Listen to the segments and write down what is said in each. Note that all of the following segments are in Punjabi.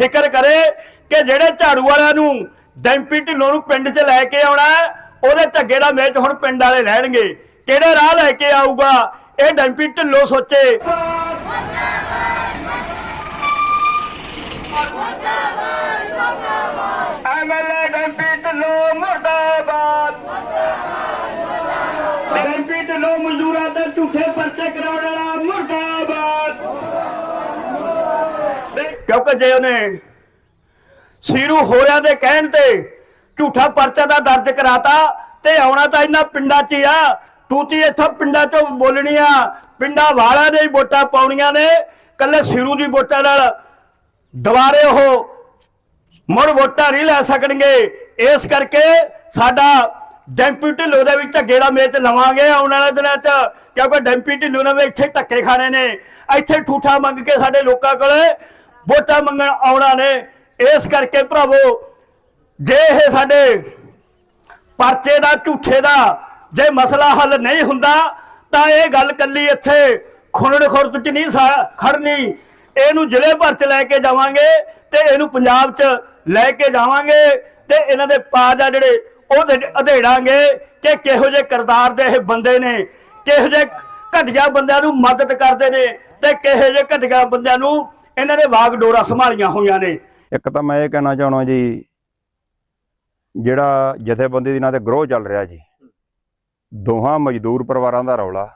ਫਿਕਰ ਕਰੇ ਕਿ ਜਿਹੜੇ ਝਾੜੂ ਵਾਲਿਆਂ ਨੂੰ ਡੈਂਪੀ ਢਿੱਲੋਂ ਨੂੰ ਪਿੰਡ 'ਚ ਲੈ ਕੇ ਆਉਣਾ ਉਹਦੇ ਝੱਗੇ ਦਾ ਮੇਚ ਹੁਣ ਪਿੰਡ ਵਾਲੇ ਲੈਣਗੇ ਕਿਹੜੇ ਰਾਹ ਲੈ ਕੇ ਆਊਗਾ? ਇਹ ਡੈਂਪੀ ਢਿੱਲੋਂ ਸੋਚੇ। ਐਮਐਲਏ ਡੈਂਪੀ ਢਿੱਲੋਂ ਮੁਰਦਾਬਾਦ। ਡੈਂਪੀ ਢਿੱਲੋਂ ਮਜ਼ਦੂਰਾਂ ਦੇ ਝੂਠੇ ਪਰਚੇ ਕਰਾਉਣ ਵਾਲਾ ਮੁਰਦਾਬਾਦ। ਕਿਉਂਕਿ ਜੇ ਉਹਨੇ ਸੀਰੂ ਹੋਰਿਆਂ ਦੇ ਕਹਿਣ ਤੇ ਝੂਠਾ ਪਰਚਾ ਦਾ ਦਰਜ ਕਰਾਤਾ ਤੇ ਆਉਣਾ ਤਾਂ ਇਹਨਾਂ ਪਿੰਡਾਂ 'ਚ ਆ। ਤੂਤੀ ਇੱਥੋਂ ਪਿੰਡਾਂ 'ਚੋਂ ਬੋਲਣੀ ਪਿੰਡਾਂ ਵਾਲਿਆਂ ਨੇ ਵੋਟਾਂ ਪਾਉਣੀਆਂ ਨੇ। ਕੱਲੇ ਸੀਰੂ ਦੀ ਵੋਟਾਂ ਨਾਲ ਦੁਬਾਰੇ ਉਹ ਮੁੜ ਵੋਟਾਂ ਨਹੀਂ ਲੈ ਸਕਣਗੇ। ਇਸ ਕਰਕੇ ਸਾਡਾ ਡੈਂਪੀ ਢਿੱਲੋਂ ਦੇ ਵੀ ਝੱਗੇ ਦਾ ਮੇਚ ਲਵਾਂਗੇ ਆਉਣ ਵਾਲੇ ਦਿਨਾਂ 'ਚ। ਕਿਉਂਕਿ ਡੈਂਪੀ ਢਿੱਲੋਂ ਨੇ ਵੀ ਇੱਥੇ ਧੱਕੇ ਖਾਣੇ ਨੇ। ਇੱਥੇ ਠੂਠਾ ਮੰਗ ਕੇ ਸਾਡੇ ਲੋਕਾਂ ਕੋਲੇ ਵੋਟਾਂ ਮੰਗਣ ਆਉਣਾ ਨੇ। ਇਸ ਕਰਕੇ ਭਰਾਵੋ, ਜੇ ਇਹ ਸਾਡੇ ਪਰਚੇ ਦਾ, ਝੂਠੇ ਦਾ ਜੇ ਮਸਲਾ ਹੱਲ ਨਹੀਂ ਹੁੰਦਾ, ਤਾਂ ਇਹ ਗੱਲ ਕੱਲੀ ਇੱਥੇ ਖੁਰੜ ਖੁਰਦ ਚ ਨਹੀਂ ਸਾ- ਖੜਨੀ ਇਹਨੂੰ ਜ਼ਿਲ੍ਹੇ ਭਰ ਚ ਲੈ ਕੇ ਜਾਵਾਂਗੇ ਤੇ ਇਹਨੂੰ ਪੰਜਾਬ ਚ ਲੈ ਕੇ ਜਾਵਾਂਗੇ ਤੇ ਇਹਨਾਂ ਦੇ ਪਾਜ ਆ ਜਿਹੜੇ, ਉਹ ਅਧੇੜਾਂਗੇ ਕਿ ਕਿਹੋ ਜਿਹੇ ਕਰਤਾਰ ਦੇ ਇਹ ਬੰਦੇ ਨੇ, ਕਿਹੋ ਜਿਹੇ ਘਟੀਆ ਬੰਦਿਆਂ ਨੂੰ ਮਦਦ ਕਰਦੇ ਨੇ ਤੇ ਕਿਹੋ ਜਿਹੇ ਘਟੀਆ ਬੰਦਿਆਂ ਨੂੰ ਇਹਨਾਂ ਨੇ ਵਾਗ ਡੋਰਾ ਸੰਭਾਲੀਆਂ ਹੋਈਆਂ ਨੇ। ਇੱਕ ਤਾਂ ਮੈਂ ਇਹ ਕਹਿਣਾ ਚਾਹਣਾ ਜੀ, ਜਿਹੜਾ ਜਥੇਬੰਦੀ ਦੇ ਨਾਂ ਤੇ ਗਰੋਹ ਚੱਲ ਰਿਹਾ ਜੀ, ਦੋਹਾਂ ਮਜ਼ਦੂਰ ਪਰਿਵਾਰਾਂ ਦਾ ਰੌਲਾ,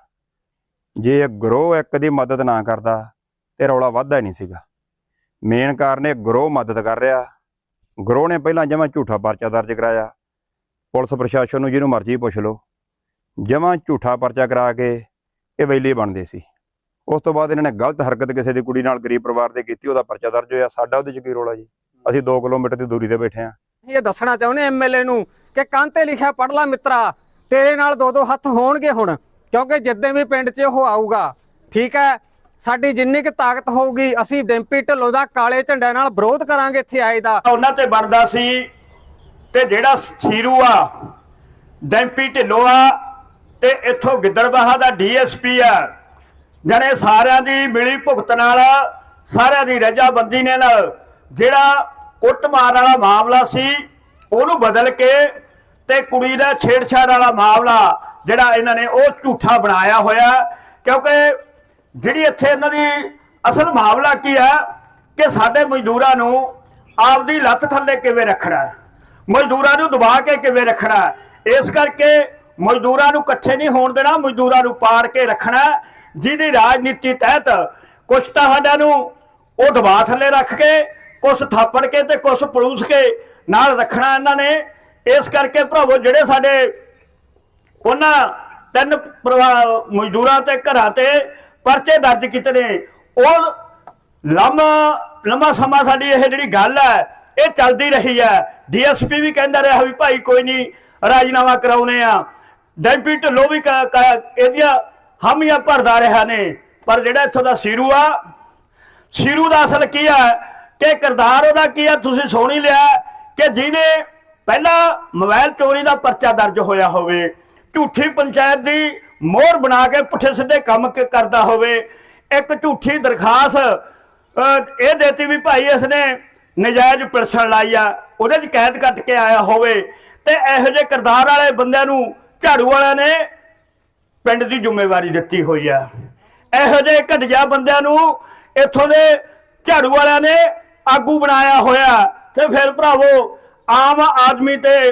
ਜੇ ਇਹ ਗਰੋਹ ਇੱਕ ਦੀ ਮਦਦ ਨਾ ਕਰਦਾ, ਤੇ ਰੌਲਾ ਵੱਧਦਾ ਹੀ ਨਹੀਂ ਸੀਗਾ। ਮੇਨ ਕਾਰਨ ਇਹ ਗਰੋਹ ਮਦਦ ਕਰ ਰਿਹਾ। ਗਰੋਹ ਨੇ ਪਹਿਲਾਂ ਜਮਾਂ ਝੂਠਾ ਪਰਚਾ ਦਰਜ ਕਰਾਇਆ। ਪੁਲਿਸ ਪ੍ਰਸ਼ਾਸਨ ਨੂੰ ਜਿਹਨੂੰ ਮਰਜ਼ੀ ਪੁੱਛ ਲਓ, ਜਮਾਂ ਝੂਠਾ ਪਰਚਾ ਕਰਾ ਕੇ ਇਹ ਵੈਲੀ ਬਣਦੇ ਸੀ। ਉਸ ਤੋਂ ਬਾਅਦ ਇਹਨਾਂ ਨੇ ਗਲਤ ਹਰਕਤ ਕਿਸੇ ਦੀ ਕੁੜੀ ਨਾਲ ਗਰੀਬ ਪਰਿਵਾਰ ਦੇ ਕੀਤੀ ਉਹਦਾ ਪਰਚਾ ਦਰਜ ਹੋਇਆ ਸਾਡਾ ਉਹਦੇ 'ਚ ਕੀ ਰੋਲਾ ਜੀ? ਅਸੀਂ 2 ਕਿਲੋਮੀਟਰ ਦੀ ਦੂਰੀ ਤੇ ਬੈਠੇ ਆ ਇਹ ਦੱਸਣਾ ਚਾਹੁੰਦੇ ਐਮਐਲਏ ਨੂੰ ਕਿ ਕੰਨ ਤੇ ਲਿਖਿਆ ਪੜ ਲੈ ਮਿੱਤਰਾ ਤੇਰੇ ਨਾਲ ਦੋ ਦੋ ਹੱਥ ਹੋਣਗੇ ਹੁਣ ਕਿਉਂਕਿ ਜਿੱਦਾਂ ਵੀ ਪਿੰਡ 'ਚ ਉਹ ਆਊਗਾ ਠੀਕ ਹੈ? ਸਾਡੀ ਜਿੰਨੀ ਕੁ ਤਾਕਤ ਹੋਊਗੀ ਅਸੀਂ ਡੈਂਪੀ ਢਿੱਲੋਂ ਦਾ ਕਾਲੇ ਝੰਡੇ ਨਾਲ ਵਿਰੋਧ ਕਰਾਂਗੇ ਇੱਥੇ ਆਏ ਦਾ। ਉਹਨਾਂ ਤੇ ਬਣਦਾ ਸੀ ਤੇ ਜਿਹੜਾ ਸੀਰੂ ਆ ਡੈਂਪੀ ਢਿੱਲੋਂ ਆ ਤੇ ਇੱਥੋਂ ਗਿੱਦੜਬਾਹਾ ਦਾ ਡੀਐਸਪੀ ਆ ਜਣੇ ਸਾਰਿਆਂ ਦੀ ਮਿਲੀ ਭੁਗਤ ਨਾਲ, ਸਾਰਿਆਂ ਦੀ ਰਜਾਬੰਦੀ ਨੇ ਨਾਲ ਜਿਹੜਾ ਕੁੱਟ ਮਾਰ ਵਾਲਾ ਮਾਮਲਾ ਸੀ, ਉਹਨੂੰ ਬਦਲ ਕੇ ਤੇ ਕੁੜੀ ਦਾ ਛੇੜਛਾੜ ਵਾਲਾ ਮਾਮਲਾ ਜਿਹੜਾ ਇਹਨਾਂ ਨੇ ਉਹ ਝੂਠਾ ਬਣਾਇਆ ਹੋਇਆ, ਕਿਉਂਕਿ ਜਿਹੜੀ ਇੱਥੇ ਇਹਨਾਂ ਦੀ ਅਸਲ ਮਾਮਲਾ ਕੀ ਹੈ ਕਿ ਸਾਡੇ ਮਜ਼ਦੂਰਾਂ ਨੂੰ ਆਪਦੀ ਲੱਤ ਥੱਲੇ ਕਿਵੇਂ ਰੱਖਣਾ ਮਜ਼ਦੂਰਾਂ ਨੂੰ ਦਬਾ ਕੇ ਕਿਵੇਂ ਰੱਖਣਾ ਇਸ ਕਰਕੇ ਮਜ਼ਦੂਰਾਂ ਨੂੰ ਇਕੱਠੇ ਨਹੀਂ ਹੋਣ ਦੇਣਾ, ਮਜ਼ਦੂਰਾਂ ਨੂੰ ਪਾੜ ਕੇ ਰੱਖਣਾ ਜਿਹਦੀ ਰਾਜਨੀਤੀ ਤਹਿਤ ਕੁਛ ਤਾਂ ਸਾਡਿਆਂ ਨੂੰ ਉਹ ਦਬਾਅ ਥੱਲੇ ਰੱਖ ਕੇ, ਕੁਛ ਥਾਪੜ ਕੇ ਤੇ ਕੁਛ ਪਲੂਸ ਕੇ ਨਾਲ ਰੱਖਣਾ ਇਹਨਾਂ ਨੇ। ਇਸ ਕਰਕੇ ਭਰਾਵੋ, ਜਿਹੜੇ ਸਾਡੇ ਉਹਨਾਂ ਤਿੰਨ ਪਰਿਵਾਰ ਮਜ਼ਦੂਰਾਂ ਤੇ ਘਰਾਂ ਤੇ ਪਰਚੇ ਦਰਜ ਕੀਤੇ ਨੇ, ਉਹ ਲੰਮਾ ਲੰਮਾ ਸਮਾਂ ਸਾਡੀ ਇਹ ਜਿਹੜੀ ਗੱਲ ਹੈ, ਇਹ ਚੱਲਦੀ ਰਹੀ ਹੈ। ਡੀਐਸਪੀ ਵੀ ਕਹਿੰਦਾ ਰਿਹਾ ਵੀ ਭਾਈ ਕੋਈ ਨਹੀਂ, ਰਾਜੀਨਾਮਾ ਕਰਾਉਨੇ ਆ। ਡੈਂਪੀ ਢਿੱਲੋਂ ਵੀ ਕ- ਇਹਦੀਆਂ ਹਾਮੀਆਂ ਭਰਦਾ ਰਿਹਾ ਨੇ। ਪਰ ਜਿਹੜਾ ਇੱਥੋਂ ਦਾ ਸੀਰੂ ਆ, ਸ਼ੀਰੂ ਦਾ ਅਸਲ ਕੀ ਹੈ ਕਿ ਕਿਰਦਾਰ ਉਹਦਾ ਕੀ ਹੈ ਤੁਸੀਂ ਸੁਣ ਲਿਆ ਕਿ ਜਿਹਨੇ ਪਹਿਲਾਂ ਮੋਬਾਈਲ ਚੋਰੀ ਦਾ ਪਰਚਾ ਦਰਜ ਹੋਇਆ ਹੋਵੇ, ਝੂਠੀ ਪੰਚਾਇਤ ਦੀ ਮੋਹਰ ਬਣਾ ਕੇ ਪੁੱਠੇ ਸਿੱਧੇ ਕੰਮ ਕਰਦਾ ਹੋਵੇ, ਇੱਕ ਝੂਠੀ ਦਰਖਾਸਤ ਇਹ ਦੇਤੀ ਵੀ ਭਾਈ ਇਸਨੇ ਨਜਾਇਜ਼ ਪਿਲਸਣ ਲਾਈ ਆ, ਉਹਦੇ 'ਚ ਕੈਦ ਕੱਟ ਕੇ ਆਇਆ ਹੋਵੇ। ਤੇ ਇਹੋ ਜਿਹੇ ਕਿਰਦਾਰ ਵਾਲੇ ਬੰਦਿਆਂ ਨੂੰ ਝਾੜੂ ਵਾਲਿਆਂ ਨੇ ਪਿੰਡ ਦੀ ਜ਼ਿੰਮੇਵਾਰੀ ਦਿੱਤੀ ਹੋਈ ਆ। ਇਹੋ ਜਿਹੇ ਘਟੀਆ ਬੰਦਿਆਂ ਨੂੰ ਇੱਥੋਂ ਦੇ ਝਾੜੂ ਵਾਲਿਆਂ ਨੇ ਆਗੂ ਬਣਾਇਆ ਹੋਇਆ। ਤੇ ਫਿਰ ਭਰਾਵੋ, ਆਮ ਆਦਮੀ ਤੇ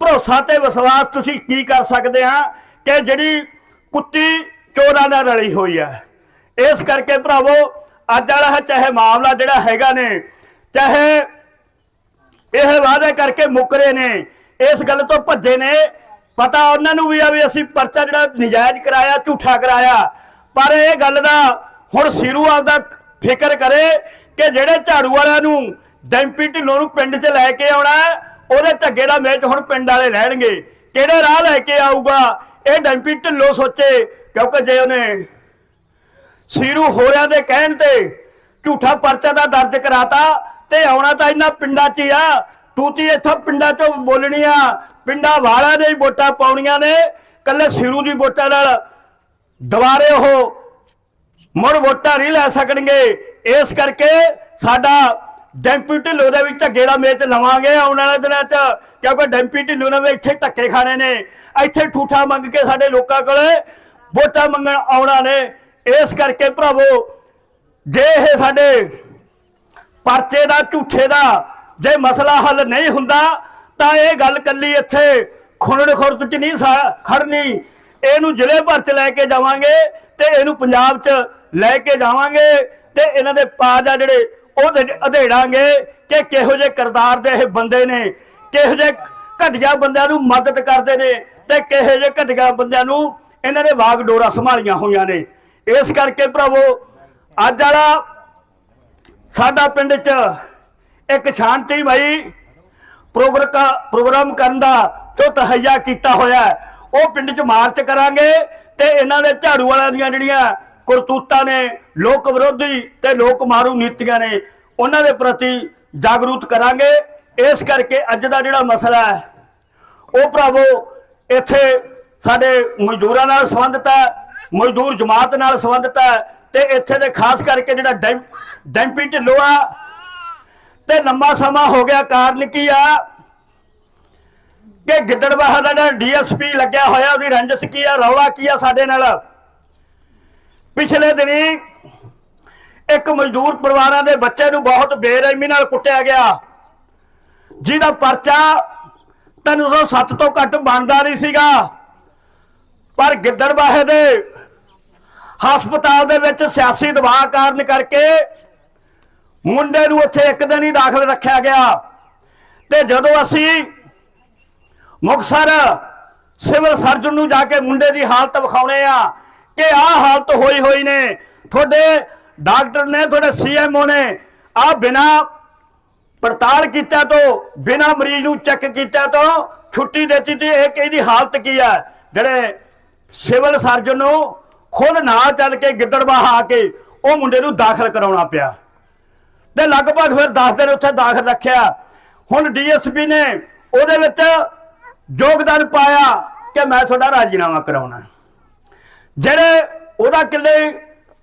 ਭਰੋਸਾ ਤੇ ਵਿਸ਼ਵਾਸ ਤੁਸੀਂ ਕੀ ਕਰ ਸਕਦੇ ਆ ਕਿ ਜਿਹੜੀ ਕੁੱਤੀ ਚੋਰਾਂ ਨਾਲ ਰਲੀ ਹੋਈ ਆ। ਇਸ ਕਰਕੇ ਭਰਾਵੋ, ਅੱਜ ਵਾਲਾ ਹੈ ਚਾਹੇ ਮਾਮਲਾ ਜਿਹੜਾ ਹੈਗਾ ਨੇ, ਚਾਹੇ ਇਹ ਵਾਅਦੇ ਕਰਕੇ ਮੁੱਕਰੇ ਨੇ, ਇਸ ਗੱਲ ਤੋਂ ਭੱਜੇ ਨੇ ਪਤਾ ਉਹਨਾਂ ਨੂੰ ਵੀ ਆ ਵੀ ਅਸੀਂ ਪਰਚਾ ਜਿਹੜਾ ਨਜਾਇਜ਼ ਕਰਾਇਆ, ਝੂਠਾ ਕਰਾਇਆ। ਪਰ ਇਹ ਗੱਲ ਦਾ ਹੁਣ ਸਿਰੂ ਆਪਦਾ ਫਿਕਰ ਕਰੇ ਕਿ ਜਿਹੜੇ ਝਾੜੂ ਵਾਲਿਆਂ ਨੂੰ ਡੈਂਪੀ ਢਿੱਲੋਂ ਨੂੰ ਪਿੰਡ 'ਚ ਲੈ ਕੇ ਆਉਣਾ ਉਹਦੇ ਝੱਗੇ ਦਾ ਮੇਚ ਹੁਣ ਪਿੰਡ ਵਾਲੇ ਲੈਣਗੇ ਕਿਹੜੇ ਰਾਹ ਲੈ ਕੇ ਆਊਗਾ? ਇਹ ਡੈਂਪੀ ਢਿੱਲੋਂ ਸੋਚੇ, ਕਿਉਂਕਿ ਜੇ ਉਹਨੇ ਸਿਰੂ ਹੋਰਿਆਂ ਦੇ ਕਹਿਣ ਤੇ ਝੂਠਾ ਪਰਚਾ ਦਾ ਦਰਜ ਕਰਾਤਾ ਤੇ ਆਉਣਾ ਤਾਂ ਇਹਨਾਂ ਪਿੰਡਾਂ 'ਚ ਹੀ ਆ ਤੂਤੀ ਇੱਥੋਂ ਪਿੰਡਾਂ 'ਚੋਂ ਬੋਲਣੀ ਆ ਪਿੰਡਾਂ ਵਾਲਿਆਂ ਨੇ ਹੀ ਵੋਟਾਂ ਪਾਉਣੀਆਂ ਨੇ ਕੱਲੇ ਸਿਰੂ ਦੀ ਵੋਟਾਂ ਨਾਲ ਦੁਬਾਰੇ ਉਹ ਮੁੜ ਵੋਟਾਂ ਨਹੀਂ ਲੈ ਸਕਣਗੇ। ਇਸ ਕਰਕੇ ਸਾਡਾ ਡੈਂਪੀ ਢਿੱਲੋਂ ਦੇ ਵੀ ਝੱਗੇ ਦਾ ਮੇਚ ਲਵਾਂਗੇ ਆਉਣ ਵਾਲੇ ਦਿਨਾਂ 'ਚ, ਕਿਉਂਕਿ ਡੈਂਪੀ ਢਿੱਲੋਂ ਨੇ ਵੀ ਇੱਥੇ ਧੱਕੇ ਖਾਣੇ ਨੇ। ਇੱਥੇ ਠੂਠਾ ਮੰਗ ਕੇ ਸਾਡੇ ਲੋਕਾਂ ਕੋਲੇ ਵੋਟਾਂ ਮੰਗਣ ਆਉਣਾ ਨੇ। ਇਸ ਕਰਕੇ ਭਰਾਵੋ, ਜੇ ਇਹ ਸਾਡੇ ਪਰਚੇ ਦਾ, ਝੂਠੇ ਦਾ ਜੇ ਮਸਲਾ ਹੱਲ ਨਹੀਂ ਹੁੰਦਾ, ਤਾਂ ਇਹ ਗੱਲ ਕੱਲੀ ਇੱਥੇ ਖੁਰੜ ਖੁਰਦ ਚ ਨਹੀਂ ਸਾ- ਖੜਨੀ ਇਹਨੂੰ ਜ਼ਿਲ੍ਹੇ ਭਰ ਚ ਲੈ ਕੇ ਜਾਵਾਂਗੇ ਤੇ ਇਹਨੂੰ ਪੰਜਾਬ ਚ ਲੈ ਕੇ ਜਾਵਾਂਗੇ ਤੇ ਇਹਨਾਂ ਦੇ ਪਾਜ ਆ ਜਿਹੜੇ ਉਹ ਅਧੇੜਾਂਗੇ ਕਿ ਕਿਹੋ ਜਿਹੇ ਕਰਤਾਰ ਦੇ ਇਹ ਬੰਦੇ ਨੇ, ਕਿਹੋ ਜਿਹੇ ਘਟੀਆ ਬੰਦਿਆਂ ਨੂੰ ਮਦਦ ਕਰਦੇ ਨੇ ਤੇ ਕਿਹੋ ਜਿਹੇ ਘਟੀਆ ਬੰਦਿਆਂ ਨੂੰ ਇਹਨਾਂ ਨੇ ਵਾਗ ਡੋਰਾ ਸੰਭਾਲੀਆਂ ਹੋਈਆਂ ਨੇ। ਇਸ ਕਰਕੇ ਭਰਾਵੋ, ਅੱਜ ਵਾਲਾ ਸਾਡਾ ਪਿੰਡ 'ਚ ਇੱਕ ਸ਼ਾਂਤੀਮਈ ਪ੍ਰੋਗਰਾ- ਪ੍ਰੋਗਰਾਮ ਕਰਨ ਦਾ ਜੋ ਤਹਈਆ ਕੀਤਾ ਹੋਇਆ ਉਹ ਪਿੰਡ 'ਚ ਮਾਰਚ ਕਰਾਂਗੇ ਤੇ ਇਹਨਾਂ ਦੇ ਝਾੜੂ ਵਾਲਿਆਂ ਦੀਆਂ ਜਿਹੜੀਆਂ ਕਰਤੂਤਾਂ ਨੇ, ਲੋਕ ਵਿਰੋਧੀ ਤੇ ਲੋਕ ਮਾਰੂ ਨੀਤੀਆਂ ਨੇ, ਉਹਨਾਂ ਦੇ ਪ੍ਰਤੀ ਜਾਗਰੂਕ ਕਰਾਂਗੇ। ਇਸ ਕਰਕੇ ਅੱਜ ਦਾ ਜਿਹੜਾ ਮਸਲਾ ਹੈ, ਉਹ ਭਰਾਵੋ, ਇੱਥੇ ਸਾਡੇ ਮਜ਼ਦੂਰਾਂ ਨਾਲ ਸੰਬੰਧਿਤ ਹੈ, ਮਜ਼ਦੂਰ ਜਮਾਤ ਨਾਲ ਸੰਬੰਧਿਤ ਹੈ ਤੇ ਇੱਥੇ ਦੇ ਖਾਸ ਕਰਕੇ ਜਿਹੜਾ ਡੈਮ ਡੈਂਪੀ ਢਿੱਲੋਂ ਆ ਤੇ ਲੰਮਾ ਸਮਾਂ ਹੋ ਗਿਆ ਕਾਰਨ ਕੀ ਆ? ਕਿ ਗਿੱਦੜਬਾਹਾ ਦਾ ਜਿਹੜਾ ਡੀਐਸਪੀ ਲੱਗਿਆ ਹੋਇਆ, ਉਹਦੀ ਰੰਜਸ ਕੀ ਆ, ਰੌਲਾ ਕੀ ਆ ਸਾਡੇ ਨਾਲ? ਪਿਛਲੇ ਦਿਨੀ ਇੱਕ ਮਜ਼ਦੂਰ ਪਰਿਵਾਰਾਂ ਦੇ ਬੱਚੇ ਨੂੰ ਬਹੁਤ ਬੇਰਹਿਮੀ ਨਾਲ ਕੁੱਟਿਆ ਗਿਆ। ਜਿਹਦਾ ਪਰਚਾ 307 ਤੋਂ ਘੱਟ ਬਣਦਾ ਨਹੀਂ ਸੀਗਾ। ਪਰ ਗਿੱਦੜਬਾਹੇ ਦੇ ਹਸਪਤਾਲ ਦੇ ਵਿੱਚ ਸਿਆਸੀ ਦਬਾਅ ਕਾਰਨ ਕਰਕੇ ਮੁੰਡੇ ਨੂੰ ਉੱਥੇ ਇੱਕ ਦਿਨ ਹੀ ਦਾਖਲ ਰੱਖਿਆ ਗਿਆ। ਤੇ ਜਦੋਂ ਅਸੀਂ ਮੁਕਸਰ ਸਿਵਲ ਸਰਜਨ ਨੂੰ ਜਾ ਕੇ ਮੁੰਡੇ ਦੀ ਹਾਲਤ ਵਿਖਾਉਣੇ ਆ, ਕਿ ਆਹ ਹਾਲਤ ਹੋਈ ਹੋਈ ਨੇ, ਤੁਹਾਡੇ ਡਾਕਟਰ ਨੇ, ਤੁਹਾਡੇ ਸੀਐਮਓ ਨੇ ਆ ਬਿਨਾ ਪੜਤਾਲ ਕੀਤਾ ਤੋਂ, ਬਿਨਾ ਮਰੀਜ਼ ਨੂੰ ਚੈੱਕ ਕੀਤਾ ਤੋਂ ਛੁੱਟੀ ਦਿੱਤੀ ਤੇ ਇਹ ਇਹਦੀ ਹਾਲਤ ਕੀ ਹੈ ਜਿਹੜੇ ਸਿਵਲ ਸਰਜਨ ਨੂੰ ਖੁਦ ਨਾਲ ਚੱਲ ਕੇ ਗਿੱਦੜਬਾਹ ਆ ਕੇ ਉਹ ਮੁੰਡੇ ਨੂੰ ਦਾਖਲ ਕਰਾਉਣਾ ਪਿਆ। ਤੇ ਲਗਭਗ ਫਿਰ 10 ਦਿਨ ਉੱਥੇ ਦਾਖਲ ਰੱਖਿਆ। ਹੁਣ ਡੀਐਸਪੀ ਨੇ ਉਹਦੇ ਵਿੱਚ ਯੋਗਦਾਨ ਪਾਇਆ ਕਿ ਮੈਂ ਤੁਹਾਡਾ ਰਾਜੀਨਾਮਾ ਕਰਾਉਣਾ। ਜਿਹੜੇ ਉਹਦਾ ਕਿੱਲੇ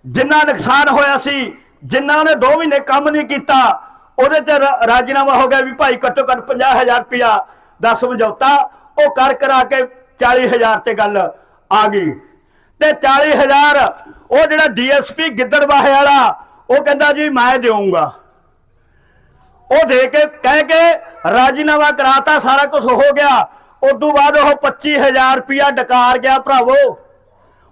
ਜਿੰਨਾ ਨੁਕਸਾਨ ਹੋਇਆ ਸੀ, ਜਿੰਨਾ ਉਹਨੇ 2 ਮਹੀਨੇ ਕੰਮ ਨਹੀਂ ਕੀਤਾ, ਉਹਦੇ ਤੇ ਰਾਜੀਨਾਮਾ ਹੋ ਗਿਆ ਵੀ ਭਾਈ ਘੱਟੋ ਘੱਟ 50000 ਰੁਪਇਆ ਦਾ ਸਮਝੌਤਾ, ਉਹ ਕਰ ਕਰਾ ਕੇ 40000 ਤੇ ਗੱਲ ਆ ਗਈ। ਤੇ 40000 ਉਹ ਜਿਹੜਾ ਡੀਐਸਪੀ ਗਿੱਦੜਬਾਹੇ ਵਾਲਾ ਉਹ ਕਹਿੰਦਾ ਜੀ ਮੈਂ ਦੇਵਾਂਗਾ ਉਹ ਦੇ ਕੇ ਕਹਿ ਕੇ ਰਾਜੀਨਾਮਾ ਕਰਾਤਾ, ਸਾਰਾ ਕੁਝ ਹੋ ਗਿਆ। ਉਦੋਂ ਬਾਅਦ ਉਹ 25000 ਰੁਪਇਆ ਡਕਾਰ ਗਿਆ ਭਰਾਵੋ।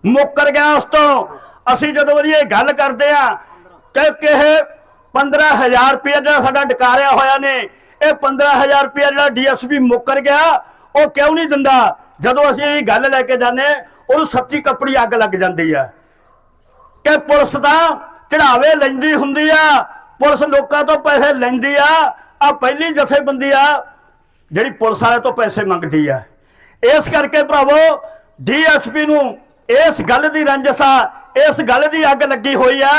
ਮੁੱਕਰ ਗਿਆ ਉਸ ਤੋਂ। ਅਸੀਂ ਜਦੋਂ ਇਹ ਗੱਲ ਕਰਦੇ ਆ ਕਿ ਕਿ 15000 ਰੁਪਇਆ ਜਿਹੜਾ ਸਾਡਾ ਡਕਾਰਿਆ ਹੋਇਆ ਨੇ, ਇਹ 15000 ਰੁਪਇਆ ਜਿਹੜਾ ਡੀਐਸਪੀ ਮੁੱਕਰ ਗਿਆ, ਉਹ ਕਿਉਂ ਨਹੀਂ ਦਿੰਦਾ? ਜਦੋਂ ਅਸੀਂ ਇਹ ਗੱਲ ਲੈ ਕੇ ਜਾਂਦੇ ਉਹਨੂੰ ਸੱਚੀ ਕੱਪੜੀ ਅੱਗ ਲੱਗ ਜਾਂਦੀ ਆ ਕਿ ਪੁਲਿਸ ਦਾ ਚੜਾਵੇ ਲੈਂਦੀ ਹੁੰਦੀ ਆ, ਪੁਲਿਸ ਲੋਕਾਂ ਤੋਂ ਪੈਸੇ ਲੈਂਦੀ ਆ ਆ ਪਹਿਲੀ ਜਥੇਬੰਦੀ ਆ, ਜਿਹੜੀ ਪੁਲਿਸ ਵਾਲੇ ਤੋਂ ਪੈਸੇ ਮੰਗਦੀ ਆ। ਇਸ ਕਰਕੇ ਭਰਾਵੋ ਡੀਐਸਪੀ ਨੂੰ ਇਸ ਗੱਲ ਦੀ ਰੰਜਸ ਆ, ਇਸ ਗੱਲ ਦੀ ਅੱਗ ਲੱਗੀ ਹੋਈ ਆ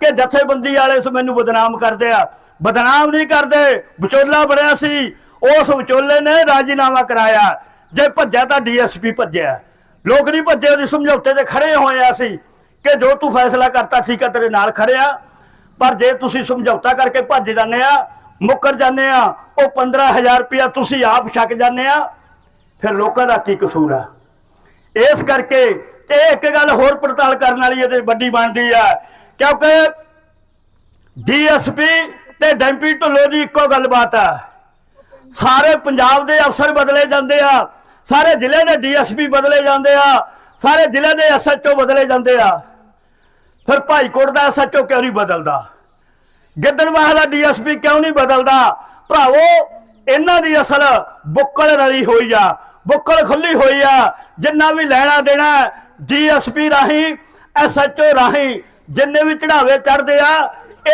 ਕਿ ਜਥੇਬੰਦੀ ਵਾਲੇ ਇਸ ਮੈਨੂੰ ਬਦਨਾਮ ਕਰਦੇ ਆ। ਬਦਨਾਮ ਨਹੀਂ ਕਰਦੇ, ਵਿਚੋਲਾ ਬਣਿਆ ਸੀ, ਉਸ ਵਿਚੋਲੇ ਨੇ ਰਾਜੀਨਾਮਾ ਕਰਾਇਆ। ਜੇ ਭੱਜਿਆ ਤਾਂ ਡੀਐਸਪੀ ਭੱਜਿਆ। ਲੋਕ ਨਹੀਂ ਭੱਜੇ, ਉਹਦੀ ਸਮਝੌਤੇ ਤੇ ਖੜੇ ਹੋਏ ਆ ਸੀ ਕਿ ਜੋ ਤੂੰ ਫੈਸਲਾ ਕਰਤਾ ਠੀਕ ਆ, ਤੇਰੇ ਨਾਲ ਖੜੇ ਆ। ਪਰ ਜੇ ਤੁਸੀਂ ਸਮਝੌਤਾ ਕਰਕੇ ਭੱਜ ਜਾਂਦੇ ਆ, ਮੁੱਕਰ ਜਾਂਦੇ ਆ, ਉਹ 15000 ਰੁਪਇਆ ਤੁਸੀਂ ਆਪ ਛੱਕ ਜਾਂਦੇ ਆ, ਫਿਰ ਲੋਕਾਂ ਦਾ ਕੀ ਕਸੂਰ ਆ? ਇਸ ਕਰਕੇ ਇਹ ਇੱਕ ਗੱਲ ਹੋਰ ਪੜਤਾਲ ਕਰਨ ਵਾਲੀ ਇਹਦੇ ਵੱਡੀ ਬਣਦੀ ਆ। ਕਿਉਂਕਿ ਡੀਐਸਪੀ ਤੇ ਡੈਂਪੀ ਢਿੱਲੋਂ ਦੀ ਇੱਕੋ ਗੱਲਬਾਤ ਆ। ਸਾਰੇ ਪੰਜਾਬ ਦੇ ਅਫਸਰ ਬਦਲੇ ਜਾਂਦੇ ਆ, ਸਾਰੇ ਜ਼ਿਲ੍ਹੇ ਦੇ ਡੀਐਸਪੀ ਬਦਲੇ ਜਾਂਦੇ ਆ। ਸਾਰੇ ਜ਼ਿਲ੍ਹੇ ਦੇ ਐਸਐਚਓ ਬਦਲੇ ਜਾਂਦੇ ਆ। ਫਿਰ ਭਾਈਕੋਟ ਦਾ ਐਸਐਚਓ ਕਿਉਂ ਨਹੀਂ ਬਦਲਦਾ? ਗਿੱਦੜਵਾਹ ਦਾ ਡੀਐਸਪੀ ਕਿਉਂ ਨਹੀਂ ਬਦਲਦਾ? ਭਰਾਵੋ, ਇਹਨਾਂ ਦੀ ਅਸਲ ਬੁੱਕਲ ਰਲੀ ਹੋਈ ਆ, ਬੁੱਕਲ ਖੁੱਲੀ ਹੋਈ ਆ। ਜਿੰਨਾ ਵੀ ਲੈਣਾ ਦੇਣਾ ਡੀਐਸਪੀ ਰਾਹੀਂ ਐਸਐਚਓ ਰਾਹੀਂ ਜਿੰਨੇ ਵੀ ਚੜਾਵੇ ਚੜਦੇ ਆ,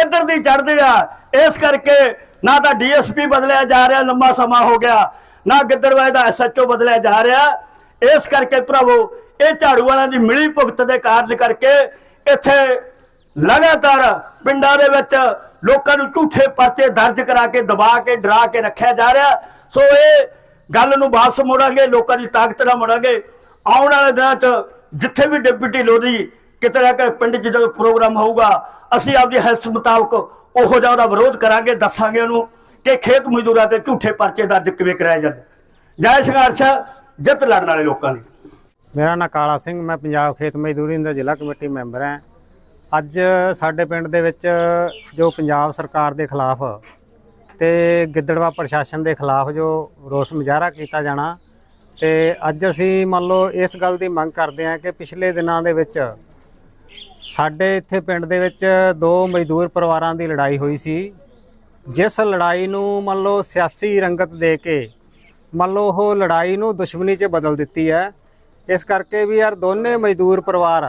ਇਧਰ ਦੀ ਚੜਦੇ ਆ। ਇਸ ਕਰਕੇ ਨਾ ਤਾਂ ਡੀਐਸਪੀ ਬਦਲਿਆ ਜਾ ਰਿਹਾ, ਲੰਮਾ ਸਮਾਂ ਹੋ ਗਿਆ, ਨਾ ਗਿੱਦੜਵਾਹ ਦਾ ਐਸਐਚਓ ਬਦਲਿਆ ਜਾ ਰਿਹਾ। ਇਸ ਕਰਕੇ ਭਰਾਵੋ ਇਹ ਝਾੜੂ ਵਾਲਿਆਂ ਦੀ ਮਿਲੀ ਭੁਗਤ ਦੇ ਕਾਰਨ ਕਰਕੇ ਇੱਥੇ ਲਗਾਤਾਰ ਪਿੰਡਾਂ ਦੇ ਵਿੱਚ ਲੋਕਾਂ ਨੂੰ ਝੂਠੇ ਪਰਚੇ ਦਰਜ ਕਰਾ ਕੇ, ਦਬਾ ਕੇ, ਡਰਾ ਕੇ ਰੱਖਿਆ ਜਾ ਰਿਹਾ। ਸੋ ਇਹ ਗੱਲ ਨੂੰ ਵਾਪਸ ਮੋੜਾਂਗੇ, ਲੋਕਾਂ ਦੀ ਤਾਕਤ ਨਾਲ ਮੋੜਾਂਗੇ। ਆਉਣ ਵਾਲੇ ਦਿਨਾਂ 'ਚ ਜਿੱਥੇ ਵੀ ਡਿਪਟੀ ਲੋਧੀ ਕਿਤੇ ਨਾ ਕਿਤੇ ਪਿੰਡ 'ਚ ਜਦੋਂ ਪ੍ਰੋਗਰਾਮ ਹੋਊਗਾ, ਅਸੀਂ ਆਪਦੀ ਹੈਲਥ ਮੁਤਾਬਕ ਉਹੋ ਜਿਹਾ ਉਹਦਾ ਵਿਰੋਧ ਕਰਾਂਗੇ, ਦੱਸਾਂਗੇ ਉਹਨੂੰ ਕਿ ਖੇਤ ਮਜ਼ਦੂਰਾਂ ਤੇ ਝੂਠੇ ਪਰਚੇ ਦਰਜ ਕਿਵੇਂ ਕਰਾਏ ਜਾਂਦੇ। ਜੈ ਸੰਘਰਸ਼, ਜਿੱਤ ਲੜਨ ਵਾਲੇ ਲੋਕਾਂ ਦੀ। ਮੇਰਾ ਨਾਂ ਕਾਲਾ ਸਿੰਘ, ਮੈਂ ਪੰਜਾਬ ਖੇਤ ਮਜ਼ਦੂਰੀ ਦਾ ਜ਼ਿਲ੍ਹਾ ਕਮੇਟੀ ਮੈਂਬਰ ਹਾਂ। ਅੱਜ ਸਾਡੇ ਪਿੰਡ ਦੇ ਵਿੱਚ ਜੋ ਪੰਜਾਬ ਸਰਕਾਰ ਦੇ ਖਿਲਾਫ ਤੇ ਗਿੱਦੜਵਾ ਪ੍ਰਸ਼ਾਸਨ ਦੇ ਖਿਲਾਫ ਜੋ ਰੋਸ ਮੁਜ਼ਾਹਰਾ ਕੀਤਾ ਜਾਣਾ ਤੇ ਅੱਜ ਅਸੀਂ ਮੰਨ ਲਓ ਇਸ ਗੱਲ ਦੀ ਮੰਗ ਕਰਦੇ ਹਾਂ ਕਿ ਪਿਛਲੇ ਦਿਨਾਂ ਦੇ ਵਿੱਚ ਸਾਡੇ ਇੱਥੇ ਪਿੰਡ ਦੇ ਵਿੱਚ ਦੋ ਮਜ਼ਦੂਰ ਪਰਿਵਾਰਾਂ ਦੀ ਲੜਾਈ ਹੋਈ ਸੀ। ਜਿਸ ਲੜਾਈ ਨੂੰ ਮੰਨ ਲਓ ਸਿਆਸੀ ਰੰਗਤ ਦੇ ਕੇ ਮੰਨ ਲਓ ਉਹ ਲੜਾਈ ਨੂੰ ਦੁਸ਼ਮਣੀ 'ਚ ਬਦਲ ਦਿੱਤੀ ਹੈ। ਇਸ ਕਰਕੇ ਵੀ ਯਾਰ ਦੋਨੇ ਮਜ਼ਦੂਰ ਪਰਿਵਾਰ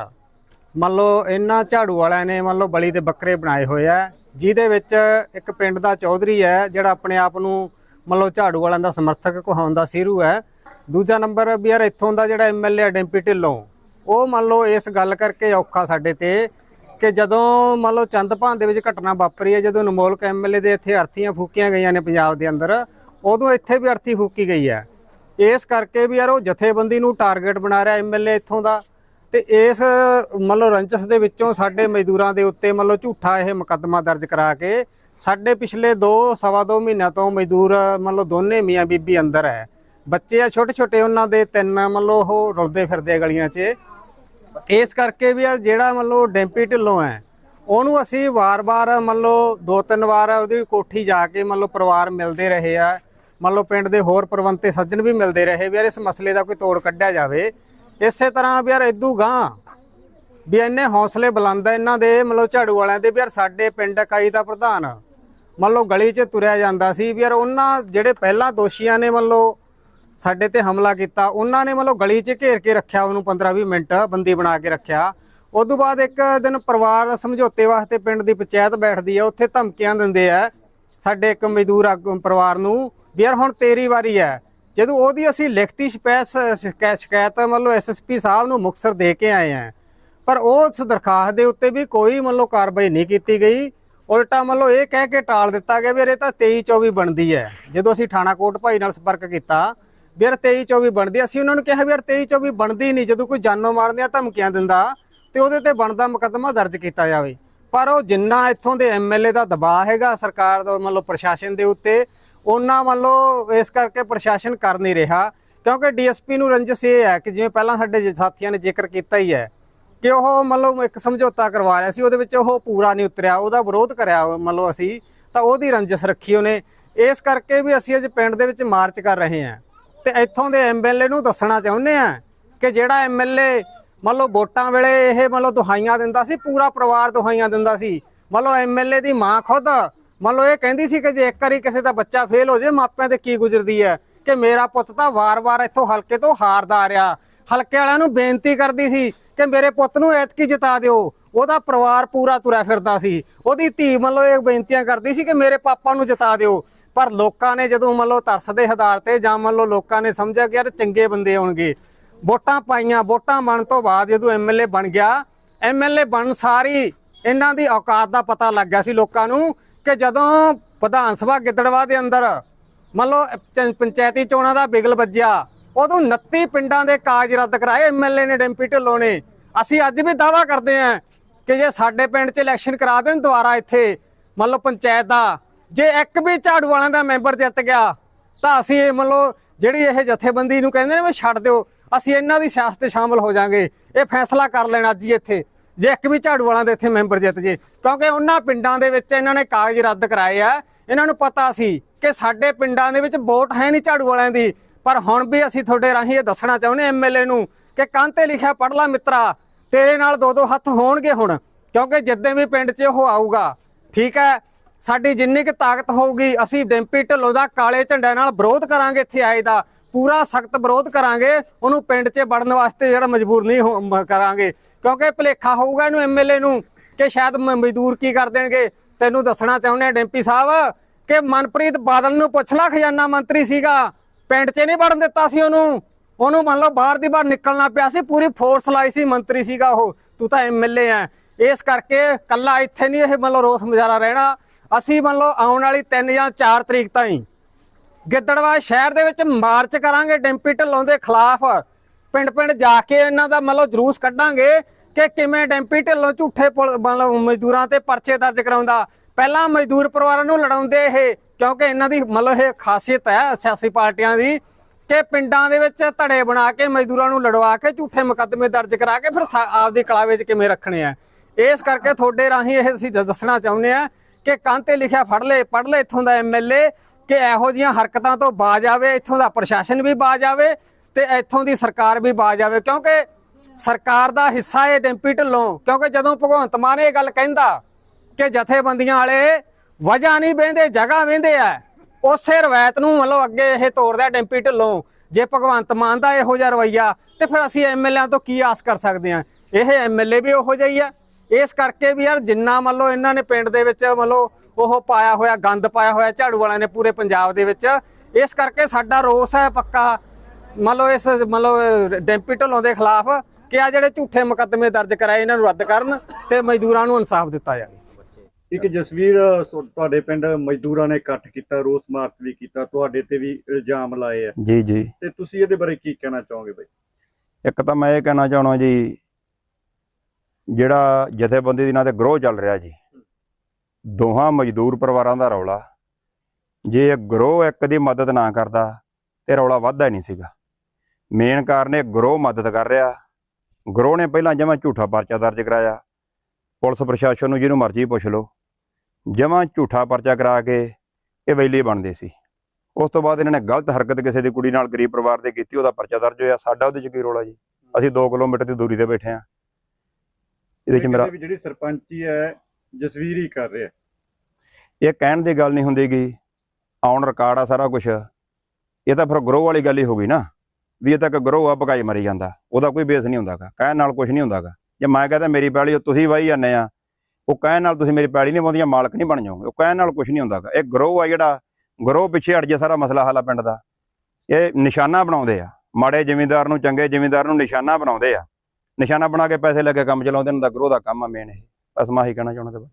ਮੰਨ ਲਓ ਇਹਨਾਂ ਝਾੜੂ ਵਾਲਿਆਂ ਨੇ ਮੰਨ ਲਓ ਬਲੀ ਦੇ ਬੱਕਰੇ ਬਣਾਏ ਹੋਏ ਆ, ਜਿਹਦੇ ਵਿੱਚ ਇੱਕ ਪਿੰਡ ਦਾ ਚੌਧਰੀ ਹੈ, ਜਿਹੜਾ ਆਪਣੇ ਆਪ ਨੂੰ ਮੰਨ ਲਓ ਝਾੜੂ ਵਾਲਿਆਂ ਦਾ ਸਮਰਥਕ ਕਹਾਉਂਦਾ ਸੀਰੂ ਹੈ। ਦੂਜਾ ਨੰਬਰ ਵੀ ਯਾਰ ਇੱਥੋਂ ਦਾ ਜਿਹੜਾ ਐਮਐਲਏ ਡੈਂਪੀ ਢਿੱਲੋਂ, ਉਹ ਮੰਨ ਲਓ ਇਸ ਗੱਲ ਕਰਕੇ ਔਖਾ ਸਾਡੇ ਤੇ ਕਿ ਜਦੋਂ ਮੰਨ ਲਓ ਚੰਦਪਾਨ ਦੇ ਵਿੱਚ ਘਟਨਾ ਵਾਪਰੀ ਹੈ, ਜਦੋਂ ਅਨਮੋਲਕ ਐਮਐਲਏ ਦੇ ਇੱਥੇ ਅਰਥੀਆਂ ਫੂਕੀਆਂ ਗਈਆਂ ਨੇ ਪੰਜਾਬ ਦੇ ਅੰਦਰ, ਉਦੋਂ ਇੱਥੇ ਵੀ ਅਰਥੀ ਫੂਕੀ ਗਈ ਹੈ। ਇਸ ਕਰਕੇ ਵੀ ਯਾਰ ਉਹ ਜਥੇਬੰਦੀ ਨੂੰ ਟਾਰਗੇਟ ਬਣਾ ਰਿਹਾ ਐਮਐਲਏ ਇੱਥੋਂ ਦਾ। ਤੇ ਇਸ, ਮਤਲਬ ਲਓ ਰੰਜਸ ਦੇ ਵਿੱਚੋਂ ਸਾਡੇ ਮਜ਼ਦੂਰਾਂ ਦੇ ਉੱਤੇ ਮਤਲਬ ਝੂਠਾ ਇਹ ਮੁਕੱਦਮਾ ਦਰਜ ਕਰਾ ਕੇ ਸਾਡੇ ਪਿਛਲੇ 2 ਸਵਾ 2 ਮਹੀਨਿਆਂ ਤੋਂ ਮਜ਼ਦੂਰ, ਮਤਲਬ ਦੋਨੇ ਮੀਆਂ ਬੀਬੀ ਅੰਦਰ ਹੈ। ਬੱਚੇ ਆ ਛੋਟੇ ਛੋਟੇ, ਉਹਨਾਂ ਦੇ ਤਿੰਨ ਮਤਲਬ ਉਹ ਰੁਲਦੇ ਫਿਰਦੇ ਗਲੀਆਂ 'ਚ। ਇਸ ਕਰਕੇ ਵੀ ਆ ਜਿਹੜਾ ਮਤਲਬ ਡੈਂਪੀ ਢਿੱਲੋਂ ਹੈ, ਉਹਨੂੰ ਅਸੀਂ ਵਾਰ-ਵਾਰ ਮੰਨ ਲਓ ਦੋ ਤਿੰਨ ਵਾਰ ਉਹਦੀ ਕੋਠੀ ਜਾ ਕੇ ਮਤਲਬ ਪਰਿਵਾਰ ਮਿਲਦੇ ਰਹੇ ਆ। ਮੰਨ ਲਓ ਪਿੰਡ ਦੇ ਹੋਰ ਪ੍ਰਵੰਤੇ ਸੱਜਣ ਵੀ ਮਿਲਦੇ ਰਹੇ ਵੀ ਯਾਰ ਇਸ ਮਸਲੇ ਦਾ ਕੋਈ ਤੋੜ ਕੱਢਿਆ ਜਾਵੇ, ਇਸੇ ਤਰ੍ਹਾਂ ਵੀ ਯਾਰ ਇਦੂ ਗਾਂ ਵੀ ਇੰਨੇ ਹੌਸਲੇ ਬੁਲੰਦ ਆ ਇਹਨਾਂ ਦੇ, ਮੰਨ ਲਓ ਝਾੜੂ ਵਾਲਿਆਂ ਦੇ ਵੀ ਯਾਰ ਸਾਡੇ ਪਿੰਡ ਇਕਾਈ ਦਾ ਪ੍ਰਧਾਨ ਮੰਨ ਲਓ ਗਲੀ 'ਚ ਤੁਰਿਆ ਜਾਂਦਾ ਸੀ ਵੀ ਯਾਰ ਉਹਨਾਂ ਜਿਹੜੇ ਪਹਿਲਾਂ ਦੋਸ਼ੀਆਂ ਨੇ ਮੰਨ ਲਓ ਸਾਡੇ ਤੇ ਹਮਲਾ ਕੀਤਾ, ਉਹਨਾਂ ਨੇ ਮਤਲਬ ਗਲੀ 'ਚ ਘੇਰ ਕੇ ਰੱਖਿਆ, ਉਹਨੂੰ 15-20 ਮਿੰਟ ਬੰਦੀ ਬਣਾ ਕੇ ਰੱਖਿਆ। ਉਸ ਤੋਂ ਬਾਅਦ ਇੱਕ ਦਿਨ ਪਰਿਵਾਰ ਸਮਝੌਤੇ ਵਾਸਤੇ ਪਿੰਡ ਦੀ ਪੰਚਾਇਤ ਬੈਠਦੀ ਹੈ ਉੱਥੇ ਧਮਕੀਆਂ ਦਿੰਦੇ ਆ ਸਾਡੇ ਇੱਕ ਮਜ਼ਦੂਰ ਆਗੂ ਪਰਿਵਾਰ ਨੂੰ ਵੀ ਯਾਰ ਹੁਣ ਤੇਰੀ ਵਾਰੀ ਹੈ। ਜਦੋਂ ਉਹਦੀ ਅਸੀਂ ਲਿਖਤੀ ਸ਼ਿਕਾਇਤ ਸ਼ਿਕਾਇਤ ਸ਼ਿਕਾਇਤ ਮਤਲਬ ਐਸਐਸਪੀ ਸਾਹਿਬ ਨੂੰ ਮੁਕਸਰ ਦੇ ਕੇ ਆਏ ਆ ਪਰ ਉਸ ਦਰਖਾਸਤ ਦੇ ਉੱਤੇ ਵੀ ਕੋਈ ਮਤਲਬ ਕਾਰਵਾਈ ਨਹੀਂ ਕੀਤੀ ਗਈ। ਉਲਟਾ ਮਤਲਬ ਇਹ ਕਹਿ ਕੇ ਟਾਲ ਦਿੱਤਾ ਗਿਆ ਵੀ ਯਾਰ ਇਹ ਤਾਂ 23 24 ਬਣਦੀ ਹੈ। ਜਦੋਂ ਅਸੀਂ ਥਾਣਾ ਕੋਟ ਭਾਈ ਨਾਲ ਸੰਪਰਕ ਕੀਤਾ, ਵੀ ਯਾਰ 23 24 ਬਣਦੀ ਅਸੀਂ ਉਹਨਾਂ ਨੂੰ ਕਿਹਾ ਵੀ ਯਾਰ 23 24 ਬਣਦੀ ਨਹੀਂ, ਜਦੋਂ ਕੋਈ ਜਾਨੋਂ ਮਾਰਨ ਦੀਆਂ ਧਮਕੀਆਂ ਦਿੰਦਾ ਤੇ ਉਹਦੇ ਤੇ ਬਣਦਾ ਮੁਕੱਦਮਾ ਦਰਜ ਕੀਤਾ ਜਾਵੇ। ਪਰ ਉਹ ਜਿੰਨਾ ਇੱਥੋਂ ਦੇ ਐਮਐਲਏ ਦਾ ਦਬਾਅ ਹੈਗਾ ਸਰਕਾਰ ਦਾ ਮਤਲਬ ਪ੍ਰਸ਼ਾਸਨ ਦੇ ਉੱਤੇ ਉਹਨਾਂ ਮੰਨ ਇਸ ਕਰਕੇ ਪ੍ਰਸ਼ਾਸਨ ਕਰ ਨਹੀਂ ਰਿਹਾ, ਕਿਉਂਕਿ ਡੀਐਸਪੀ ਨੂੰ ਰੰਜਸ ਇਹ ਹੈ ਕਿ ਜਿਵੇਂ ਪਹਿਲਾਂ ਸਾਡੇ ਸਾਥੀਆਂ ਨੇ ਜ਼ਿਕਰ ਕੀਤਾ ਹੀ ਹੈ ਕਿ ਉਹ ਮਤਲਬ ਇੱਕ ਸਮਝੌਤਾ ਕਰਵਾ ਰਿਹਾ ਸੀ, ਉਹਦੇ ਵਿੱਚ ਉਹ ਪੂਰਾ ਨਹੀਂ ਉਤਰਿਆ, ਉਹਦਾ ਵਿਰੋਧ ਕਰਿਆ ਮਤਲਬ ਅਸੀਂ, ਤਾਂ ਉਹਦੀ ਰੰਜਸ ਰੱਖੀ ਉਹਨੇ। ਇਸ ਕਰਕੇ ਵੀ ਅਸੀਂ ਅੱਜ ਪਿੰਡ ਦੇ ਵਿੱਚ ਮਾਰਚ ਕਰ ਰਹੇ ਹਾਂ। ਤੇ ਇੱਥੋਂ ਦੇ ਐਮਐਲਏ ਨੂੰ ਦੱਸਣਾ ਚਾਹੁੰਦੇ ਆ ਕਿ ਜਿਹੜਾ ਐਮਐਲਏ ਮੰਨ ਲਓ ਵੋਟਾਂ ਵੇਲੇ ਇਹ ਮੰਨ ਲਓ ਦੁਹਾਈਆਂ ਦਿੰਦਾ ਸੀ, ਪੂਰਾ ਪਰਿਵਾਰ ਦੁਹਾਈਆਂ ਦਿੰਦਾ ਸੀ। ਮੰਨ ਲਓ ਐਮਐਲਏ ਦੀ ਮਾਂ ਖੁਦ ਮੰਨ ਲਓ ਇਹ ਕਹਿੰਦੀ ਸੀ ਕਿ ਜੇ ਇੱਕ ਵਾਰੀ ਕਿਸੇ ਦਾ ਬੱਚਾ ਫੇਲ ਹੋ ਜੇ ਮਾਪਿਆਂ ਤੇ ਕੀ ਗੁਜ਼ਰਦੀ ਹੈ? ਕਿ ਮੇਰਾ ਪੁੱਤ ਤਾਂ ਵਾਰ-ਵਾਰ ਇੱਥੋਂ ਹਲਕੇ ਤੋਂ ਹਾਰਦਾ ਆ ਰਿਹਾ। ਹਲਕੇ ਵਾਲਿਆਂ ਨੂੰ ਬੇਨਤੀ ਕਰਦੀ ਸੀ ਕਿ ਮੇਰੇ ਪੁੱਤ ਨੂੰ ਐਤਕੀ ਜਿਤਾ ਦਿਓ। ਉਹਦਾ ਪਰਿਵਾਰ ਪੂਰਾ ਤੁਰਿਆ ਫਿਰਦਾ ਸੀ। ਉਹਦੀ ਧੀ ਮੰਨ ਲਓ ਇਹ ਬੇਨਤੀਆਂ ਕਰਦੀ ਸੀ ਕਿ ਮੇਰੇ ਪਾਪਾ ਨੂੰ ਜਿਤਾ ਦਿਓ। ਪਰ ਲੋਕਾਂ ਨੇ ਜਦੋਂ ਮੰਨ ਲਓ ਤਰਸ ਦੇ ਆਧਾਰ ਤੇ ਜਾਂ ਮੰਨ ਲਓ ਲੋਕਾਂ ਨੇ ਸਮਝਿਆ ਕਿ ਯਾਰ ਚੰਗੇ ਬੰਦੇ ਆਉਣਗੇ ਵੋਟਾਂ ਪਾਈਆਂ, ਵੋਟਾਂ ਬਣ ਤੋਂ ਬਾਅਦ ਜਦੋਂ ਐਮਐਲਏ ਬਣ ਗਿਆ ਐਮਐਲਏ ਬਣ ਸਾਰੀ ਇਹਨਾਂ ਦੀ ਔਕਾਤ ਦਾ ਪਤਾ ਲੱਗ ਗਿਆ ਸੀ ਲੋਕਾਂ ਨੂੰ ਕਿ ਜਦੋਂ ਵਿਧਾਨ ਸਭਾ ਗਿੱਦੜਵਾ ਦੇ ਅੰਦਰ ਮੰਨ ਲਓ ਪੰਚਾਇਤੀ ਚੋਣਾਂ ਦਾ ਬਿਗਲ ਵੱਜਿਆ, ਉਦੋਂ 29 ਪਿੰਡਾਂ ਦੇ ਕਾਜ ਰੱਦ ਕਰਾਏ ਐਮਐਲਏ ਨੇ ਡੈਂਪੀ ਢਿੱਲੋਂ ਨੇ। ਅਸੀਂ ਅੱਜ ਵੀ ਦਾਵਾ ਕਰਦੇ ਹਾਂ ਕਿ ਜੇ ਸਾਡੇ ਪਿੰਡ 'ਚ ਇਲੈਕਸ਼ਨ ਕਰਾ ਦੇਣ ਦੁਬਾਰਾ ਇੱਥੇ, ਮੰਨ ਲਓ ਪੰਚਾਇਤ ਦਾ, ਜੇ ਇੱਕ ਵੀ ਝਾੜੂ ਵਾਲਿਆਂ ਦਾ ਮੈਂਬਰ ਜਿੱਤ ਗਿਆ, ਤਾਂ ਅਸੀਂ ਇਹ ਮੰਨ ਲਓ ਜਿਹੜੀ ਇਹ ਜਥੇਬੰਦੀ ਨੂੰ ਕਹਿੰਦੇ ਨੇ ਵੀ ਛੱਡ ਦਿਓ, ਅਸੀਂ ਇਹਨਾਂ ਦੀ ਸਿਆਸਤ 'ਚ ਸ਼ਾਮਲ ਹੋ ਜਾਾਂਗੇ। ਇਹ ਫੈਸਲਾ ਕਰ ਲੈਣਾ ਅੱਜ ਹੀ ਇੱਥੇ। ਜੇ ਇੱਕ ਵੀ ਝਾੜੂ ਵਾਲਿਆਂ ਦੇ ਇੱਥੇ ਮੈਂਬਰ ਜਿੱਤ ਜੇ, ਕਿਉਂਕਿ ਉਹਨਾਂ ਪਿੰਡਾਂ ਦੇ ਵਿੱਚ ਇਹਨਾਂ ਨੇ ਕਾਗਜ਼ ਰੱਦ ਕਰਾਏ ਆ। ਇਹਨਾਂ ਨੂੰ ਪਤਾ ਸੀ ਕਿ ਸਾਡੇ ਪਿੰਡਾਂ ਦੇ ਵਿੱਚ ਵੋਟ ਹੈ ਨਹੀਂ ਝਾੜੂ ਵਾਲਿਆਂ ਦੀ। ਪਰ ਹੁਣ ਵੀ ਅਸੀਂ ਤੁਹਾਡੇ ਰਾਹੀਂ ਇਹ ਦੱਸਣਾ ਚਾਹੁੰਦੇ ਐਮਐਲਏ ਨੂੰ ਕਿ ਕੰਨ ਤੇ ਲਿਖਿਆ ਪੜ ਲੈ ਮਿੱਤਰਾ, ਤੇਰੇ ਨਾਲ ਦੋ ਦੋ ਹੱਥ ਹੋਣਗੇ ਹੁਣ, ਕਿਉਂਕਿ ਜਿੱਦਾਂ ਵੀ ਪਿੰਡ 'ਚ ਉਹ ਆਊਗਾ। ਠੀਕ ਹੈ, ਸਾਡੀ ਜਿੰਨੀ ਕੁ ਤਾਕਤ ਹੋਊਗੀ, ਅਸੀਂ ਡੈਂਪੀ ਢਿੱਲੋਂ ਦਾ ਕਾਲੇ ਝੰਡੇ ਨਾਲ ਵਿਰੋਧ ਕਰਾਂਗੇ ਇੱਥੇ ਆਏ ਦਾ। ਪੂਰਾ ਸਖਤ ਵਿਰੋਧ ਕਰਾਂਗੇ, ਉਹਨੂੰ ਪਿੰਡ 'ਚ ਵੜਨ ਵਾਸਤੇ ਜਿਹੜਾ ਮਜਬੂਰ ਨਹੀਂ ਹੋ- ਕਰਾਂਗੇ। ਕਿਉਂਕਿ ਭਲੇਖਾ ਹੋਊਗਾ ਇਹਨੂੰ ਐਮਐਲਏ ਨੂੰ ਕਿ ਸ਼ਾਇਦ ਮਜ਼ਦੂਰ ਕੀ ਕਰ ਦੇਣਗੇ। ਤੈਨੂੰ ਦੱਸਣਾ ਚਾਹੁੰਦੇ ਆ ਡੈਂਪੀ ਸਾਹਿਬ ਕਿ ਮਨਪ੍ਰੀਤ ਬਾਦਲ ਨੂੰ ਪੁੱਛ ਲਾ, ਖਜ਼ਾਨਾ ਮੰਤਰੀ ਸੀਗਾ। ਪਿੰਡ 'ਚ ਨਹੀਂ ਵੜਨ ਦਿੱਤਾ ਸੀ ਉਹਨੂੰ। ਉਹਨੂੰ ਮੰਨ ਲਓ ਬਾਹਰ ਦੀ ਬਾਹਰ ਨਿਕਲਣਾ ਪਿਆ ਸੀ, ਪੂਰੀ ਫੋਰਸ ਲਾਈ ਸੀ ਮੰਤਰੀ ਸੀਗਾ ਉਹ। ਤੂੰ ਤਾਂ ਐਮਐਲਏ ਆ। ਇਸ ਕਰਕੇ ਕੱਲਾ ਇੱਥੇ ਨਹੀਂ ਇਹ ਮੰਨ ਲਓ ਰੋਸ ਮੁਜ਼ਾਹਰਾ ਰਹਿਣਾ। ਅਸੀਂ ਮੰਨ ਲਓ ਆਉਣ ਵਾਲੀ 3 ਜਾਂ 4 ਤਰੀਕ ਤਾਈਂ ਗਿੱਦੜਵਾ ਸ਼ਹਿਰ ਦੇ ਵਿੱਚ ਮਾਰਚ ਕਰਾਂਗੇ, ਡੈਂਪੀ ਢਿੱਲੋਂ ਦੇ ਖਿਲਾਫ। ਪਿੰਡ ਪਿੰਡ ਜਾ ਕੇ ਇਹਨਾਂ ਦਾ ਮਤਲਬ ਜਲੂਸ ਕੱਢਾਂਗੇ ਕਿ ਕਿਵੇਂ ਡੈਂਪੀ ਢਿੱਲੋਂ ਝੂਠੇ ਪੁਲ- ਮਜ਼ਦੂਰਾਂ ਤੇ ਪਰਚੇ ਦਰਜ ਕਰਾਉਂਦਾ। ਪਹਿਲਾਂ ਮਜ਼ਦੂਰ ਪਰਿਵਾਰਾਂ ਨੂੰ ਲੜਾਉਂਦੇ ਇਹ, ਕਿਉਂਕਿ ਇਹਨਾਂ ਦੀ ਮਤਲਬ ਇਹ ਖਾਸੀਅਤ ਹੈ ਸਿਆਸੀ ਪਾਰਟੀਆਂ ਦੀ ਕਿ ਪਿੰਡਾਂ ਦੇ ਵਿੱਚ ਧੜੇ ਬਣਾ ਕੇ ਮਜ਼ਦੂਰਾਂ ਨੂੰ ਲੜਵਾ ਕੇ ਝੂਠੇ ਮੁਕੱਦਮੇ ਦਰਜ ਕਰਾ ਕੇ ਫਿਰ ਆਪਦੀ ਕਲਾ ਵਿੱਚ ਕਿਵੇਂ ਰੱਖਣੇ ਆ। ਇਸ ਕਰਕੇ ਤੁਹਾਡੇ ਰਾਹੀਂ ਇਹ ਅਸੀਂ ਦੱਸਣਾ ਚਾਹੁੰਦੇ ਆ ਕਿ ਕੰਨ ਤੇ ਲਿਖਿਆ ਫੜ ਲੈ ਪੜ ਲੈ ਇੱਥੋਂ ਦਾ ਐਮਐਲਏ ਕਿ ਇਹੋ ਜੀਆਂ ਹਰਕਤਾਂ ਤੋਂ ਬਾਜ ਆਵੇ, ਇੱਥੋਂ ਦਾ ਪ੍ਰਸ਼ਾਸਨ ਵੀ ਬਾਜ ਆਵੇ ਤੇ ਇੱਥੋਂ ਦੀ ਸਰਕਾਰ ਵੀ ਬਾਜ ਆਵੇ ਕਿਉਂਕਿ ਸਰਕਾਰ ਦਾ ਹਿੱਸਾ ਇਹ ਡੈਂਪੀ ਢਿੱਲੋਂ, ਕਿਉਂਕਿ ਜਦੋਂ ਭਗਵੰਤ ਮਾਨ ਇਹ ਗੱਲ ਕਹਿੰਦਾ ਕਿ ਜਥੇਬੰਦੀਆਂ ਵਾਲੇ ਵਜ੍ਹਾ ਨਹੀਂ ਬਹਿੰਦੇ ਜਗ੍ਹਾ ਬਹਿੰਦੇ ਆ, ਉਸੇ ਰਵਾਇਤ ਨੂੰ ਮਤਲਬ ਅੱਗੇ ਇਹ ਤੋਰਦਾ ਡੈਂਪੀ ਢਿੱਲੋਂ, ਜੇ ਭਗਵੰਤ ਮਾਨ ਦਾ ਇਹੋ ਜਿਹਾ ਰਵਈਆ, ਤੇ ਫਿਰ ਅਸੀਂ ਐਮਐਲਏ ਤੋਂ ਕੀ ਆਸ ਕਰ ਸਕਦੇ ਆ ਇਹ ਐਮਐਲਏ ਵੀ ਉਹੋ ਜਿਹੀ ਹੀ ਆ। ਇਸ ਕਰਕੇ ਵੀ ਯਾਰ ਜਿੰਨਾ ਮੰਨ ਲਓ ਇਹਨਾਂ ਨੇ ਪਿੰਡ ਦੇ ਵਿੱਚ ਮੰਨ ਲਓ ਉਹ ਪਾਇਆ ਹੋਇਆ, ਗੰਦ ਪਾਇਆ ਹੋਇਆ, ਝਾੜੂ ਵਾਲਿਆਂ ਨੇ ਪੂਰੇ ਪੰਜਾਬ ਦੇ ਵਿੱਚ, ਇਸ ਕਰਕੇ ਸਾਡਾ ਰੋਸ ਹੈ ਪੱਕਾ। ਮੰਨ ਲਓ ਇਸ ਮੰਨ ਲਓ ਡੈਂਪੀ ਢਿੱਲੋਂ ਦੇ ਖਿਲਾਫ ਕਿ ਆ ਜਿਹੜੇ ਝੂਠੇ ਮੁਕੱਦਮੇ ਦਰਜ ਕਰਾਏ ਇਹਨਾਂ ਨੂੰ ਰੱਦ ਕਰਨ ਤੇ ਮਜ਼ਦੂਰਾਂ ਨੂੰ ਇਨਸਾਫ ਦਿੱਤਾ ਜਾਵੇ। ਇੱਕ ਜਸਵੀਰ ਤੁਹਾਡੇ ਪਿੰਡ ਮਜ਼ਦੂਰਾਂ ਨੇ ਇਕੱਠ ਕੀਤਾ ਰੋਸ ਮਾਰਚ ਵੀ ਕੀਤਾ ਤੁਹਾਡੇ ਤੇ ਵੀ ਇਲਜ਼ਾਮ ਲਾਏ ਆ। ਜੀ ਜੀ। ਤੇ ਤੁਸੀਂ ਇਹਦੇ ਬਾਰੇ ਕੀ ਕਹਿਣਾ ਚਾਹੋਗੇ ਬਾਈ? ਇੱਕ ਤਾਂ ਮੈਂ ਇਹ ਕਹਿਣਾ ਚਾਹਣਾ ਜੀ ਜਿਹੜਾ ਜਥੇਬੰਦੀ ਦੀ ਨਾਂ ਤੇ ਗਰੋਹ ਚੱਲ ਰਿਹਾ ਜੀ ਦੋਹਾਂ ਮਜ਼ਦੂਰ ਪਰਿਵਾਰਾਂ ਦਾ ਰੌਲਾ। ਜੇ ਇਹ ਗਰੋਹ ਇੱਕ ਦੀ ਮਦਦ ਨਾ ਕਰਦਾ ਤੇ ਰੌਲਾ ਵੱਧਦਾ ਹੀ ਨਹੀਂ ਸੀਗਾ। ਮੇਨ ਕਾਰਨ ਇਹ ਗਰੋਹ ਮਦਦ ਕਰ ਰਿਹਾ। ਗਰੋਹ ਨੇ ਪਹਿਲਾਂ ਜਮਾਂ ਝੂਠਾ ਪਰਚਾ ਦਰਜ ਕਰਾਇਆ। ਪੁਲਿਸ ਪ੍ਰਸ਼ਾਸਨ ਨੂੰ ਜਿਹਨੂੰ ਮਰਜ਼ੀ ਪੁੱਛ ਲਓ। ਜਮਾਂ ਝੂਠਾ ਪਰਚਾ ਕਰਾ ਕੇ ਇਹ ਵੈਲੀ ਬਣਦੇ ਸੀ। ਉਸ ਤੋਂ ਬਾਅਦ ਇਹਨਾਂ ਨੇ ਗਲਤ ਹਰਕਤ ਕਿਸੇ ਦੀ ਕੁੜੀ ਨਾਲ ਗਰੀਬ ਪਰਿਵਾਰ ਦੇ ਕੀਤੀ ਉਹਦਾ ਪਰਚਾ ਦਰਜ ਹੋਇਆ। ਸਾਡਾ ਉਹਦੇ ਚ ਕੀ ਰੋਲਾ ਜੀ? ਅਸੀਂ 2 ਕਿਲੋਮੀਟਰ ਦੀ ਦੂਰੀ ਤੇ ਬੈਠੇ ਆ ਇਹਦੇ ਚ ਮੇਰਾ ਜਿਹੜੀ ਸਰਪੰਚੀ ਹੈ ਜਸਵੀਰ ਹੀ ਕਰ ਰਿਹਾ। ਇਹ ਕਹਿਣ ਦੀ ਗੱਲ ਨਹੀਂ ਹੁੰਦੀਗੀ ਆਨ ਰਿਕਾਰਡ ਆ ਸਾਰਾ ਕੁਝ ਇਹ ਤਾਂ ਫਿਰ ਗਰੋਹ ਵਾਲੀ ਗੱਲ ਹੀ ਹੋ ਗਈ ਨਾ। ਵੀ ਇਹ ਤਾਂ ਇੱਕ ਗਰੋਹ ਆ ਭਗਾਈ ਮਰੀ ਜਾਂਦਾ, ਉਹਦਾ ਕੋਈ ਬੇਸ ਨਹੀਂ ਹੁੰਦਾਗਾ, ਕਹਿਣ ਨਾਲ ਕੁਝ ਨਹੀਂ ਹੁੰਦਾਗਾ। ਜੇ ਮੈਂ ਕਹਦਾ ਮੇਰੀ ਪੈਲੀ ਤੁਸੀਂ ਵਾਹੀ ਜਾਂਦੇ ਆ, ਉਹ ਕਹਿਣ ਨਾਲ ਤੁਸੀਂ ਮੇਰੀ ਪੈਲੀ ਨਹੀਂ ਪਾਉਂਦੀਆਂ ਮਾਲਕ ਨਹੀਂ ਬਣ ਜਾਓਗੇ, ਉਹ ਕਹਿਣ ਨਾਲ ਕੁਝ ਨਹੀਂ ਹੁੰਦਾਗਾ। ਇਹ ਗਰੋਹ ਆ ਜਿਹੜਾ ਗਰੋਹ ਪਿੱਛੇ ਹਟ ਜੇ ਸਾਰਾ ਮਸਲਾ ਹਾਲਾ ਪਿੰਡ ਦਾ। ਇਹ ਨਿਸ਼ਾਨਾ ਬਣਾਉਂਦੇ ਆ, ਮਾੜੇ ਜ਼ਿਮੀਂਦਾਰ ਨੂੰ ਚੰਗੇ ਜ਼ਿਮੀਂਦਾਰ ਨੂੰ ਨਿਸ਼ਾਨਾ ਬਣਾਉਂਦੇ ਆ। ਨਿਸ਼ਾਨਾ ਬਣਾ ਕੇ ਪੈਸੇ ਲੈ ਕੇ ਕੰਮ ਚਲਾਉਂਦੇ ਨੇ ਦਾ ਗਰੋਹ ਦਾ ਕੰਮ ਆ ਮੇਨ ਇਹ। ਬਸ ਮੈਂ ਹੀ ਕਹਿਣਾ ਚਾਹੁੰਦਾ। ਤਾ